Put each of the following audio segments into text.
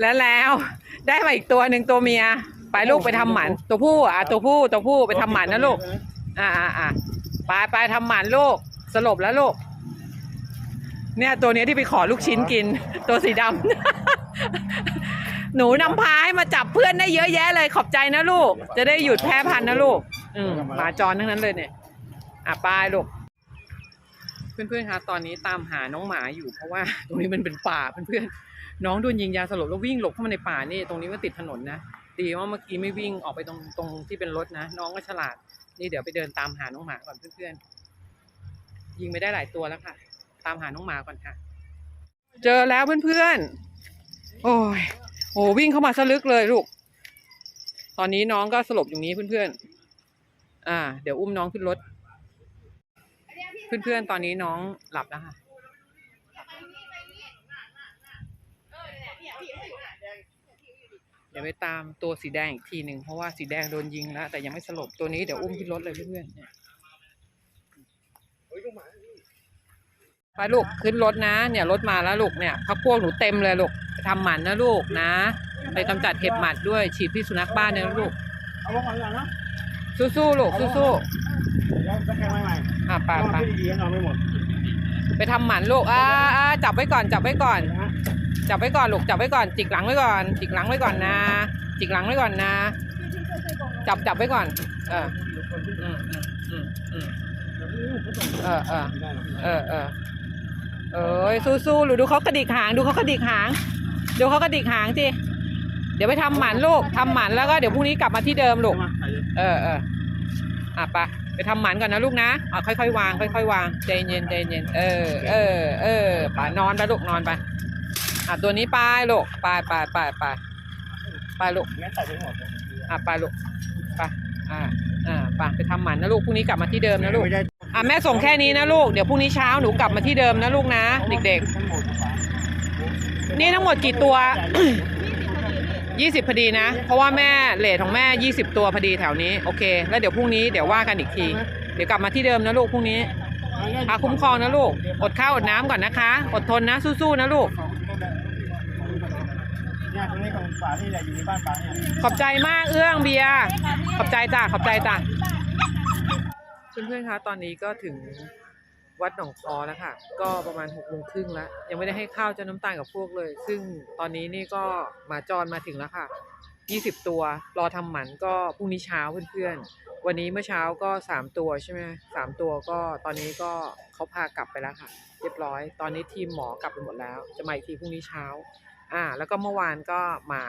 แล้วแล้วได้มาอีกตัวหนึ่งตัวเมีย ไปลูกไปทำหมัน ตัวผู้อะตัวผู้ตัวผู้ไปทำหมันนะลูก อ่าอ่าอ่าไปไปทำหมันลูก สลบแล้วลูก เนี่ยตัวเนี้ยที่ไปขอลูกชิ้นกิน ตัวสีดำ หนูนำพาให้มาจับเพื่อนได้เยอะแยะเลยขอบใจนะลูก จะได้หยุดแพ้พันธุ์นะลูก อืมหมาจรทั้งนั้นเลยเนี่ย อะไปลูก เพื่อนๆคะตอนนี้ตามหาน้องหมาอยู่เพราะว่า ตรงนี้มันเป็นป่าเพื่อนๆ น้องโดนยิงยาสลบแล้ววิ่งหลบเข้ามาในป่านี่ตรงนี้มันติดถนนนะดีว่าเมื่อกี้ไม่วิ่งออกไปตรงตรงที่เป็นรถนะ น้องก็ฉลาด นี่เดี๋ยวไปเดินตามหาน้องหมาก่อนเพื่อนๆยิงไปได้หลายตัวแล้วค่ะ ตามหาน้องหมาก่อนค่ะ เจอแล้วเพื่อนๆโอ้ยโอ้วิ่งเข้ามาซะลึกเลยลูกตอนนี้น้องก็สลบอยู่นี้เพื่อนๆอ่า เดี๋ยวอุ้มน้องขึ้นรถ เพื่อนๆตอนนี้น้องหลับแล้วค่ะ เดี๋ยวไปตามตัวสีแดงอีกทีหนึ่งเพราะว่าสีแดงโดนยิงแล้วแต่ยังไม่สลบตัวนี้เดี๋ยวอุ้มขึ้นรถเลยเพื่อนๆเนี่ยไปลูกขึ้นรถนะ เนี่ยรถมาแล้วลูกเนี่ยพักพวกหนูเต็มเลยลูกไปทำหมันนะลูกนะ ไปกำจัดเห็บหมัดด้วยฉีดพิษสุนัขบ้านเนี่ยลูกเอาลงก่อนนะสู้ๆลูกสู้ๆอะๆไปไปนอนดีๆนอนไม่หมดไปทำหมันลูกอ่าจับไว้ก่อนจับไว้ก่อน จับไว้ก่อนลูกจับไว้ก่อน จิกหลังไว้ก่อน จิกหลังไว้ก่อนนะ จิกหลังไว้ก่อนนะ จับจับไว้ก่อน เอออืมอืมอืมเออเออเออเออเอ้ยสู้ๆหรือดูเขากระดิกหาง ดูเขากระดิกหาง ดูเขากระดิกหางสิเดี๋ยวไปทำหมันลูกทำหมันแล้วก็เดี๋ยวพรุ่งนี้กลับมาที่เดิมลูกเออเอออะไปไปทำหมันก่อนนะลูกนะอะค่อยๆวางค่อยๆวางใจเย็นใจเย็นเออเออเออไปนอนไปลูกนอนไป อะตัวนี้ไปลูกไปไปไปไปไปลูกงั้นใส่ไปหมดอะไปลูกไปอ่าอ่าไปไปทำหมันนะลูกพรุ่งนี้กลับมาที่เดิมนะลูกไม่ได้อะแม่ส่งแค่นี้นะลูกเดี๋ยวพรุ่งนี้เช้าหนูกลับมาที่เดิมนะลูกนะ เด็กทั้งหมดๆนี่ทั้งหมดกี่ตัวยี่สิบพอดีนะ เพราะว่าแม่เลทของแม่ยี่สิบตัวพอดีแถวนี้โอเค แล้วเดี๋ยวพรุ่งนี้เดี๋ยวว่ากันอีกที เดี๋ยวกลับมาที่เดิมนะลูกพรุ่งนี้อาคุ้มครองนะลูกอดข้าวอดน้ำก่อนนะคะ อดทนนะสู้ๆนะลูก เนี่ยตรงนี้ของฝาที่แหละอยู่ในบ้านฝาเนี่ยขอบใจมากเอื้องเบียร์ขอบใจจ้าขอบใจจ้าเพื่อนๆคะตอนนี้ก็ถึงวัดหนองคอแล้วค่ะ ก็ประมาณหกโมงครึ่งแล้ว ยังไม่ได้ให้ข้าวเจ้าน้ำตาลกับพวกเลย ซึ่งตอนนี้นี่ก็หมาจรมาถึงแล้วค่ะยี่สิบตัว รอทำหมันก็พรุ่งนี้เช้าเพื่อนๆ วันนี้เมื่อเช้าก็สามตัวใช่ไหมสามตัวก็ตอนนี้ก็เขาพากลับไปแล้วค่ะ เรียบร้อย ตอนนี้ทีมหมอกลับไปหมดแล้ว จะมาอีกทีพรุ่งนี้เช้า อ่า แล้วก็เมื่อวานก็หมา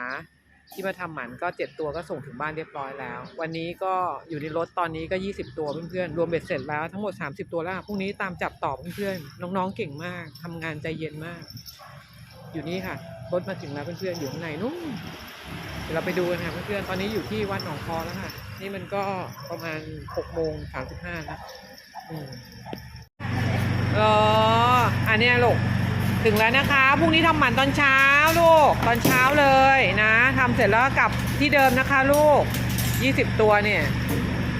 ที่มาทำหมันก็เจ็ดตัวก็ส่งถึงบ้านเรียบร้อยแล้ว วันนี้ก็อยู่ในรถตอนนี้ก็ยี่สิบตัวเพื่อนๆ รวมเบ็ดเสร็จแล้วทั้งหมดสามสิบตัวแล้ว พรุ่งนี้ตามจับต่อเพื่อนๆ น้องๆเก่งมากทำงานใจเย็นมาก อยู่นี่ค่ะ รถมาถึงแล้วเพื่อนๆ อยู่ข้างในนู้นเดี๋ยวเราไปดูกันค่ะเพื่อนๆ ตอนนี้อยู่ที่วัดหนองคอแล้วค่ะ นี่มันก็ประมาณหกโมงสามสิบห้าแล้วอืมอ๋ออันนี้ยลูก ถึงแล้วนะคะพรุ่งนี้ทำหมันตอนเช้าลูกตอนเช้าเลยนะทำเสร็จแล้วกลับที่เดิมนะคะลูก 20 ตัวเนี่ย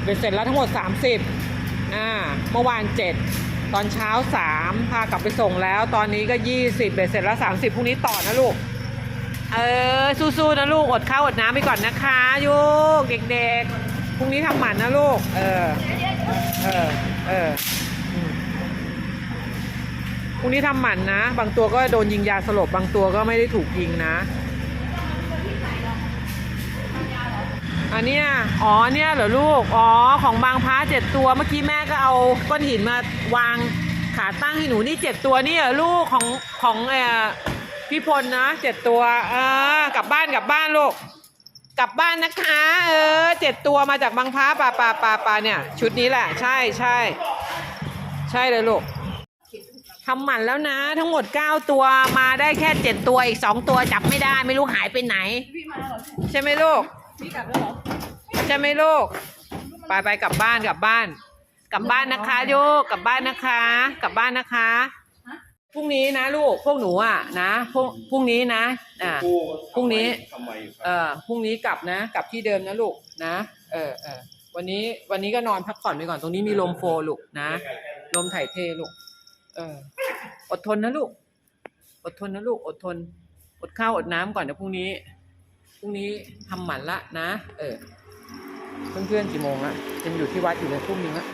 เป็นเสร็จแล้วทั้งหมด 30อ่าเมื่อวาน 7 ตอนเช้า 3 พากลับไปส่งแล้ว ตอนนี้ก็ 20เบ็ดเสร็จแล้ว 30พรุ่งนี้ต่อนะลูกเออสู้ๆนะลูกอดข้าวอดน้ำไปก่อนนะคะยูกเด็กๆพรุ่งนี้ทำหมันนะลูกเออเออเออ พรุ่งนี้ทำหมันนะ บางตัวก็โดนยิงยาสลบบางตัวก็ไม่ได้ถูกยิงนะ อันเนี้ยอ๋อเนี่ยเหรอลูก อ๋อ ของบางพระเจ็ดตัว เมื่อกี้แม่ก็เอาก้อนหินมาวางขาตั้งให้หนูนี่เจ็ดตัวนี่เหรอลูกของของเออพี่พลนะเจ็ดตัว เออกลับบ้านกลับบ้านลูกกลับบ้านนะคะ เออเจ็ดตัวมาจากบางพระป่าป่าป่าป่าเนี่ย ชุดนี้แหละ ใช่ใช่ใช่เลยลูกำหมันแล้วนะ ทั้งหมด 9 ตัวมาได้แค่ 7 ตัวอีก 2 ตัวจับไม่ได้ไม่รู้หายไปไหนใช่ไหมลูกใช่ไหมลูก ไปไปกลับบ้านกลับบ้าน กลับบ้านนะคะลูกกลับบ้านนะคะ กลับบ้านนะคะพรุ่งนี้นะลูกพวกหนูอะนะพรุ่งพรุ่งนี้นะอ่า พรุ่งนี้ ทำไมเออพรุ่งนี้กลับนะ กลับที่เดิมนะลูกนะเออเออวันนี้วันนี้ก็นอนพักผ่อนไปก่อนตรงนี้มีลมโฟลูกนะลมถ่ายเทลูกเออ อดทนนะลูก อดทนนะลูก อดทน อดข้าวอดน้ำก่อนเดี๋ยวพรุ่งนี้ พรุ่งนี้ทำหมันละนะ เออ เพื่อนๆกี่โมงละยังอยู่ที่วัดอยู่เลยทุ่งนึงละ